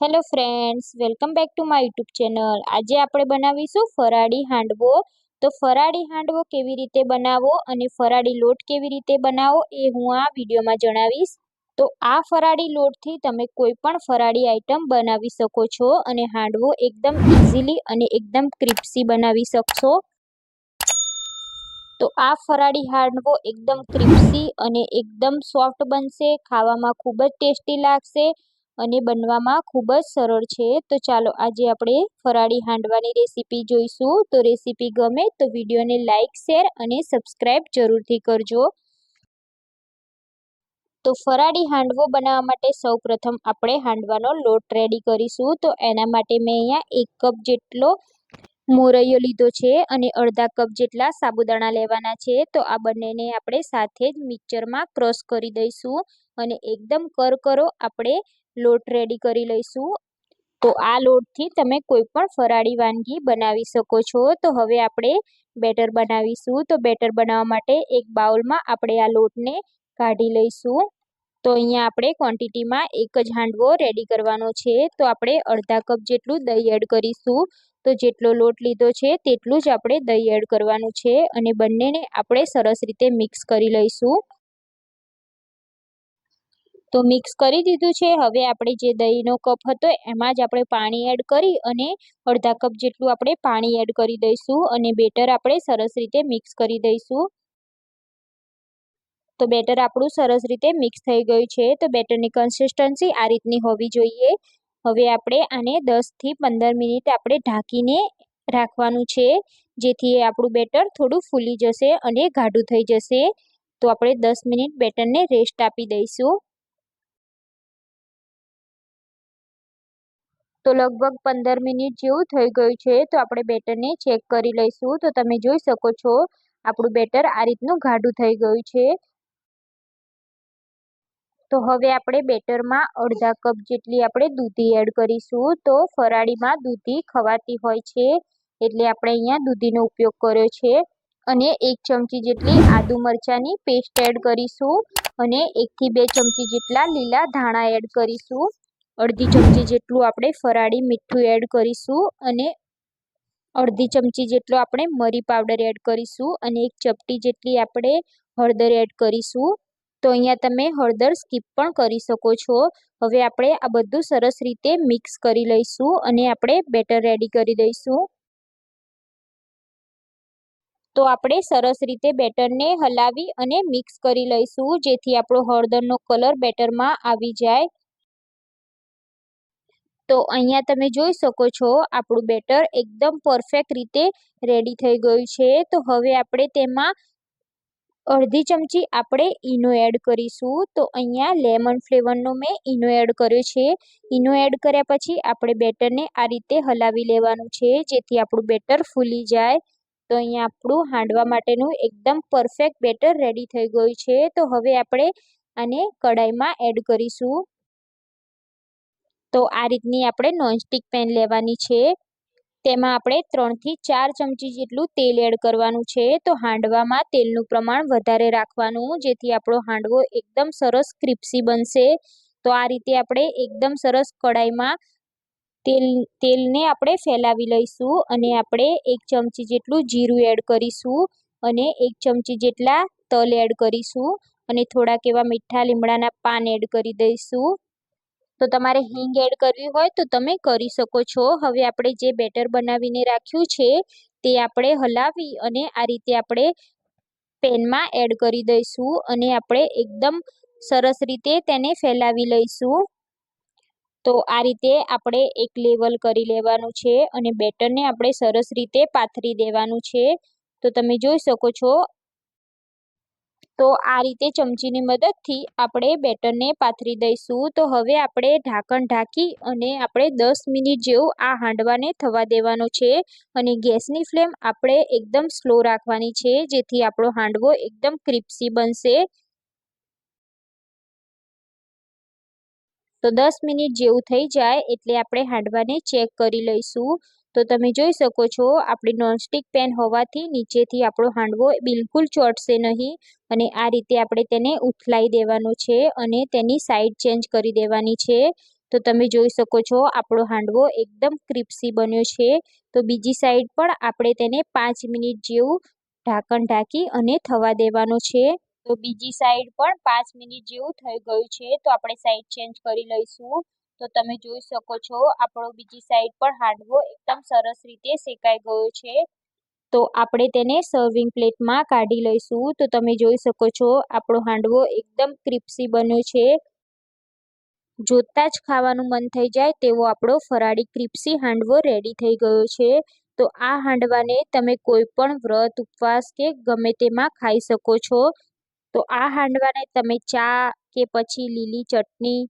Hello friends welcome back to my YouTube channel આજે આપણે બનાવીશું ફરાળી હાંડવો. તો ફરાળી હાંડવો કેવી રીતે બનાવવો અને ફરાળી લોટ કેવી રીતે બનાવો એ હું આ વિડીયોમાં જણાવીશ. તો આ ફરાળી લોટથી તમે કોઈ પણ ફરાળી આઈટમ બનાવી શકો છો અને હાંડવો એકદમ ઇઝીલી અને એકદમ ક્રિપ્સી બનાવી શકશો. તો આ ફરાળી હાંડવો એકદમ ક્રિપ્સી અને એકદમ સોફ્ટ બનશે, ખાવામાં ખૂબ જ ટેસ્ટી લાગશે અને બનવામાં ખૂબ જ સરળ છે. તો ચાલો આજે આપણે ફરાળી હાંડવાની રેસીપી જોઈશું. તો રેસીપી ગમે તો વિડીયોને લાઇક શેર અને સબસ્ક્રાઈબ જરૂરથી કરજો. તો ફરાળી હાંડવો બનાવવા માટે સૌપ્રથમ આપણે હાંડવાનો લોટ રેડી કરીશું. તો એના માટે મેં અહીંયા એક કપ જેટલો મોરૈયો લીધો છે અને અડધા કપ જેટલા સાબુદાણા લેવાના છે. તો આ બંનેને આપણે સાથે જ મિક્સરમાં ક્રશ કરી દઈશું અને એકદમ કરકરો આપણે લોટ રેડી કરી લઈશું. તો આ લોટથી તમે કોઈ પણ ફરાળી વાનગી બનાવી શકો છો. તો હવે આપણે બેટર બનાવીશું. તો બેટર બનાવવા માટે એક બાઉલમાં આપણે આ લોટને કાઢી લઈશું. તો અહીંયા આપણે ક્વોન્ટિટીમાં એક જ હાંડવો રેડી કરવાનો છે. તો આપણે અડધા કપ જેટલું દહીં એડ કરીશું. તો જેટલો લોટ લીધો છે તેટલું જ આપણે દહીં એડ કરવાનું છે. અને બંનેને આપણે સરસ રીતે મિક્સ કરી લઈશું. તો મિક્સ કરી દીધું છે. હવે આપણે જે દહીંનો કપ હતો એમાં જ આપણે પાણી એડ કરી અને અડધા કપ જેટલું આપણે પાણી એડ કરી દઈશું અને બેટર આપણે સરસ રીતે મિક્સ કરી દઈશું. તો બેટર આપણું સરસ રીતે મિક્સ થઈ ગયું છે. તો બેટરની કન્સિસ્ટન્સી આ રીતની હોવી જોઈએ. હવે આપણે આને દસથી પંદર મિનિટ આપણે ઢાંકીને રાખવાનું છે. જેથી આપણું બેટર થોડું ફૂલી જશે અને ગાઢું થઈ જશે. તો આપણે દસ મિનિટ બેટરને રેસ્ટ આપી દઈશું. તો લગભગ પંદર મિનિટ જેવું થઈ ગયું છે, તો આપણે બેટરને ચેક કરી લઈશું. તો તમે જોઈ શકો છો, આપણું બેટર આ રીતનું ગાઢું થઈ ગયું છે. તો હવે આપણે બેટરમાં અડધા કપ જેટલી આપણે દૂધી એડ કરીશું. તો ફરાળીમાં દૂધી ખવાતી હોય છે, એટલે આપણે અહીંયા દૂધીનો ઉપયોગ કર્યો છે. અને એક ચમચી જેટલી આદુ મરચાંની પેસ્ટ એડ કરીશું. અને એકથી બે ચમચી જેટલા લીલા ધાણા એડ કરીશું. અડધી ચમચી જેટલું આપણે ફરાળી મીઠું એડ કરીશું અને અડધી ચમચી જેટલો આપણે મરી પાવડર એડ કરીશું અને એક ચપટી જેટલી આપણે હળદર એડ કરીશું. તો અહીંયા તમે હળદર સ્કીપ પણ કરી શકો છો. હવે આપણે આ બધું સરસ રીતે મિક્સ કરી લઈશું અને આપણે બેટર રેડી કરી દઈશું. તો આપણે સરસ રીતે બેટરને હલાવી અને મિક્સ કરી લઈશું જેથી આપણો હળદરનો કલર બેટરમાં આવી જાય. તો અહીંયા તમે જોઈ શકો છો, આપણું બેટર એકદમ પરફેક્ટ રીતે રેડી થઈ ગયું છે. તો હવે આપણે તેમાં અડધી ચમચી આપણે ઈનો એડ કરીશું. તો અહીંયા લેમન ફ્લેવરનો મેં ઈનો એડ કર્યો છે. ઈનો એડ કર્યા પછી આપણે બેટરને આ રીતે હલાવી લેવાનું છે, જેથી આપણું બેટર ફૂલી જાય. તો અહીંયા આપણું હાંડવા માટેનું એકદમ પરફેક્ટ બેટર રેડી થઈ ગયું છે. તો હવે આપણે આને કઢાઈમાં એડ કરીશું. તો આ રીતની આપણે નોનસ્ટિક પેન લેવાની છે. તેમાં આપણે ત્રણથી ચાર ચમચી જેટલું તેલ એડ કરવાનું છે. તો હાંડવામાં તેલનું પ્રમાણ વધારે રાખવાનું, જેથી આપણો હાંડવો એકદમ સરસ ક્રિપ્સી બનશે. તો આ રીતે આપણે એકદમ સરસ કડાઈમાં તેલ, તેલને આપણે ફેલાવી લઈશું અને આપણે એક ચમચી જેટલું જીરું એડ કરીશું અને એક ચમચી જેટલા તલ એડ કરીશું અને થોડાક એવા મીઠા લીમડાના પાન એડ કરી દઈશું. તો તમારે હિંગ એડ કરવી હોય તો તમે કરી શકો છો. હવે આપણે જે બેટર બનાવીને રાખ્યું છે તે આપણે હલાવી અને આ રીતે આપણે પેનમાં એડ કરી દઈશું અને આપણે એકદમ સરસ રીતે તેને ફેલાવી લઈશું. તો આ રીતે આપણે એક લેવલ કરી લેવાનું છે અને બેટરને આપણે સરસ રીતે પાથરી દેવાનું છે. તો તમે જોઈ શકો છો તો આ રીતે ચમચીની મદદથી આપણે બેટરને પાથરી દઈશું. તો હવે આપણે ઢાંકણ ઢાંકી અને આપણે દસ મિનિટ જેવું આ હાંડવાને થવા દેવાનો છે અને ગેસની ફ્લેમ આપણે એકદમ સ્લો રાખવાની છે, જેથી આપણો હાંડવો એકદમ ક્રિપ્સી બનશે. તો દસ મિનિટ જેવું થઈ જાય એટલે આપણે હાંડવાને ચેક કરી લઈશું. તો તમે જોઈ શકો છો, આપણી નોનસ્ટિક પેન હોવાથી નીચેથી આપણો હાંડવો બિલકુલ ચોટશે નહીં અને આ રીતે આપણે તેને ઉથલાઈ દેવાનો છે અને તેની સાઈડ ચેન્જ કરી દેવાની છે. તો તમે જોઈ શકો છો, આપણો હાંડવો એકદમ ક્રિપ્સી બન્યો છે. તો બીજી સાઈડ પણ આપણે તેને પાંચ મિનિટ જેવું ઢાંકણ ઢાંકી અને થવા દેવાનો છે. તો બીજી સાઈડ પણ પાંચ મિનિટ જેવું થઈ ગયું છે, તો આપણે સાઈડ ચેન્જ કરી લઈશું. તો તમે જોઈ શકો છો, આપણો બીજી સાઈડ પણ હાંડવો એકદમ સરસ રીતે શેકાઈ ગયો છે. તો આપણે તેને સર્વિંગ પ્લેટમાં કાઢી લઈશું. તો તમે જોઈ શકો છો, આપણો હાંડવો એકદમ ક્રિપ્સી બન્યો છે. જોતાં જ ખાવાનું મન થઈ જાય તેવો આપણો ફરાળી ક્રિપ્સી હાંડવો રેડી થઈ ગયો છે. તો આ હાંડવાને તમે કોઈ પણ વ્રત, ઉપવાસ કે ગમે તેમાં ખાઈ શકો છો. તો આ હાંડવાને તમે ચા કે પછી લીલી ચટણી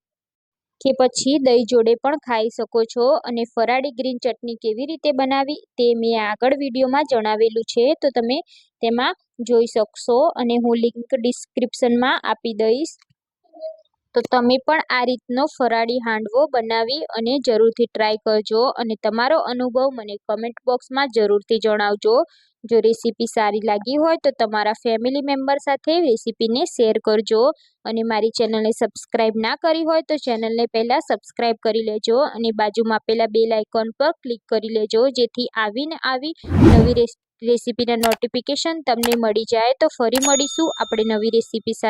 કે પછી દહીં જોડે પણ ખાઈ શકો છો અને ફરાળી ગ્રીન ચટણી કેવી રીતે બનાવી તે મેં આગળ વિડીયોમાં જણાવેલું છે. તો તમે તેમાં જોઈ શકશો અને હું લિંક ડિસ્ક્રિપ્શનમાં આપી દઈશ. તો તમે પણ આ રીતનો ફરાળી હાંડવો બનાવી અને જરૂરથી ટ્રાય કરજો અને તમારો અનુભવ મને કમેન્ટ બોક્સમાં જરૂરથી જણાવજો. જો રેસીપી સારી લાગી હોય તો તમારા ફેમિલી મેમ્બર સાથે રેસીપીને શેર કરજો અને મારી ચેનલને સબસ્ક્રાઈબ ના કરી હોય તો ચેનલને પહેલાં સબસ્ક્રાઈબ કરી લેજો અને બાજુમાં પહેલાં બેલ આઇકોન પર ક્લિક કરી લેજો જેથી આવીને આવી નવી રેસીપીના નોટિફિકેશન તમને મળી જાય તો ફરી મળીશું આપણે નવી રેસીપી સાથે.